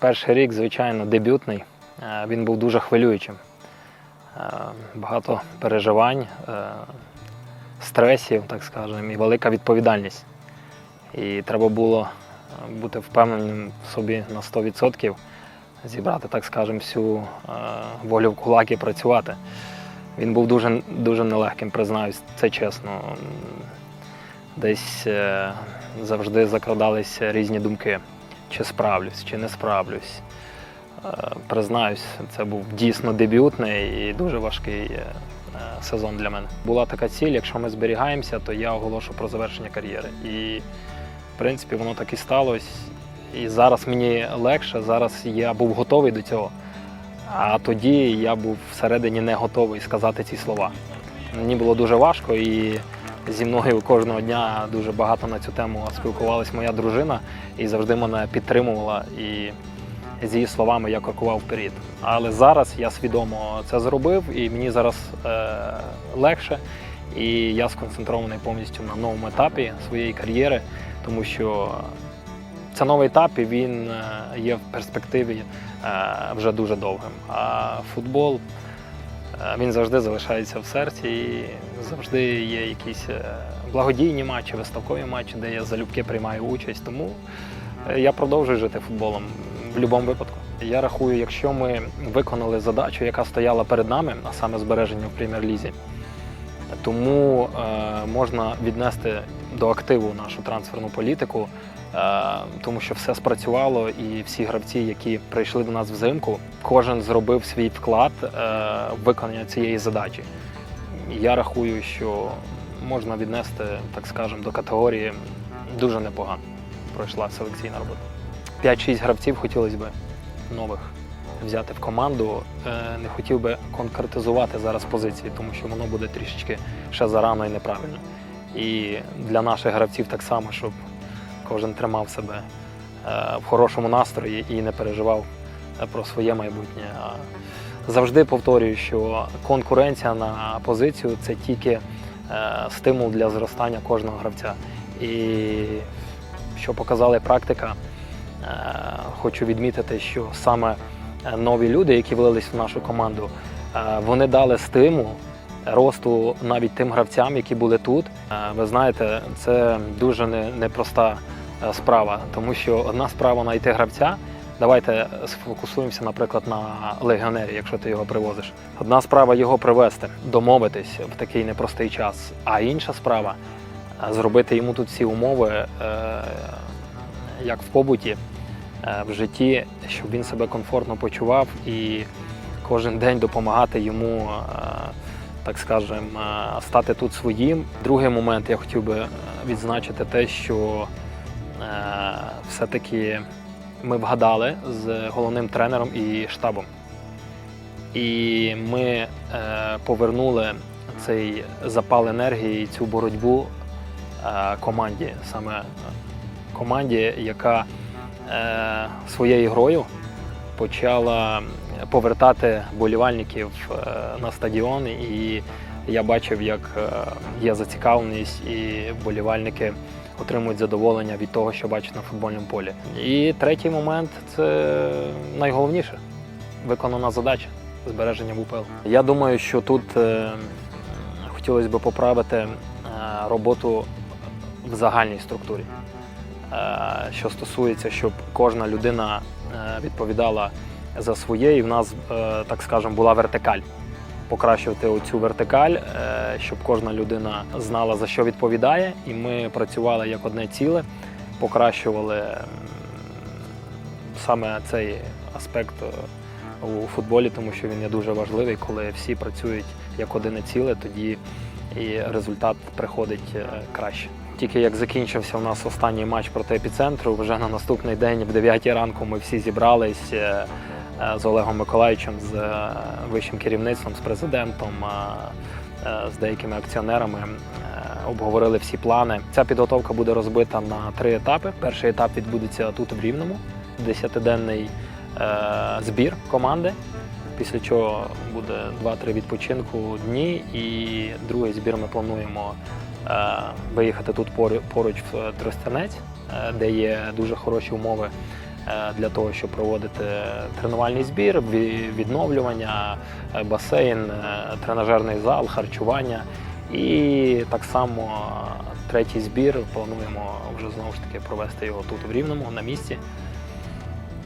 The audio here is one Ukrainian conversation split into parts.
Перший рік, звичайно, дебютний. Е, Він був дуже хвилюючим. Е, Багато переживань, е, стресів, так скажемо, і велика відповідальність. І треба було бути впевненим в собі на 100%, зібрати, так скажемо, всю волю в кулак і працювати. Він був дуже, дуже нелегким, признаюсь, це чесно. Десь завжди закрадалися різні думки, чи справлюсь, чи не справлюсь. Е, Признаюсь, це був дійсно дебютний і дуже важкий е, сезон для мене. Була така ціль, якщо ми зберігаємося, то я оголошу про завершення кар'єри. І в принципі воно так і сталося. І зараз мені легше, зараз я був готовий до цього. А тоді я був всередині не готовий сказати ці слова. Мені було дуже важко і зі мною кожного дня дуже багато на цю тему спілкувалась моя дружина і завжди мене підтримувала. І з її словами я крокував вперед. Але зараз я свідомо це зробив, і мені зараз е, легше. І я сконцентрований повністю на новому етапі своєї кар'єри, тому що це новий етап, і він е, є в перспективі е, вже дуже довгим. А футбол він завжди залишається в серці, і завжди є якісь е, благодійні матчі, виставкові матчі, де я залюбки приймаю участь. Тому е, я продовжую жити футболом в будь-якому випадку. Я рахую, якщо ми виконали задачу, яка стояла перед нами, а саме збереження в прем'єр-лізі, тому е, можна віднести до активу нашу трансферну політику, е, тому що все спрацювало, і всі гравці, які прийшли до нас взимку, кожен зробив свій вклад е, в виконання цієї задачі. Я рахую, що можна віднести, так скажемо, до категорії дуже непогано пройшла селекційна робота. 5-6 гравців хотілося б нових взяти в команду. Е, Не хотів би конкретизувати зараз позиції, тому що воно буде трішечки ще зарано і неправильно. І для наших гравців так само, щоб кожен тримав себе е, в хорошому настрої і не переживав е, про своє майбутнє. Завжди повторюю, що конкуренція на позицію це тільки е, стимул для зростання кожного гравця. І що показала практика, хочу відмітити, що саме нові люди, які влились в нашу команду, вони дали стимул росту навіть тим гравцям, які були тут. Е, Ви знаєте, це дуже непроста е, справа, тому що одна справа знайти гравця. Давайте сфокусуємося, наприклад, на легіонері, якщо ти його привозиш. Одна справа його привезти, домовитись в такий непростий час, а інша справа е, зробити йому тут всі умови, як в побуті, в житті, щоб він себе комфортно почував і кожен день допомагати йому, так скажемо, е, стати тут своїм. Другий момент я хотів би е, відзначити те, що е, все-таки ми вгадали з головним тренером і штабом. І ми повернули цей запал енергії, цю боротьбу команді, саме команді, яка своєю грою почала повертати болівальників е, на стадіон. І я бачив, як е, є зацікавленість, і болівальники отримують задоволення від того, що бачать на футбольному полі. І третій момент це найголовніше виконана задача збереження ВУПЛ. Я думаю, що тут е, хотілося б поправити роботу в загальній структурі. Що стосується, щоб кожна людина відповідала за своє, і в нас, е, так скажемо, була вертикаль. Покращувати оцю вертикаль, е, щоб кожна людина знала за що відповідає, і ми працювали як одне ціле, покращували саме цей аспект е, у футболі, тому що він є дуже важливий, коли всі працюють як одне ціле, тоді і результат приходить краще. Тільки як закінчився у нас останній матч проти епіцентру, вже на наступний день, в 9 ранку, ми всі зібрались з Олегом Миколаївичем, з е, вищим керівництвом, з президентом, е, е, з деякими акціонерами. е, Обговорили всі плани. Ця підготовка буде розбита на три етапи. Перший етап відбудеться тут в Рівному, 10-денний е, збір команди. Після чого буде 2-3 відпочинку дні, і другий збір ми плануємо е, виїхати тут пору- поруч в Тростянець, е, де є дуже хороші умови е, для того, щоб проводити тренувальний збір, відновлювання, е, басейн, е, тренажерний зал, харчування. І так само е, третій збір плануємо вже знову ж таки провести його тут в Рівному на місці.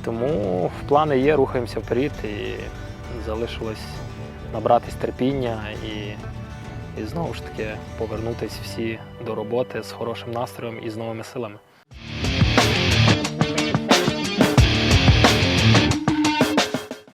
Тому в плани є, рухаємося вперед і залишилось набратись терпіння і, і знову ж таки повернутись всі до роботи з хорошим настроєм і з новими силами.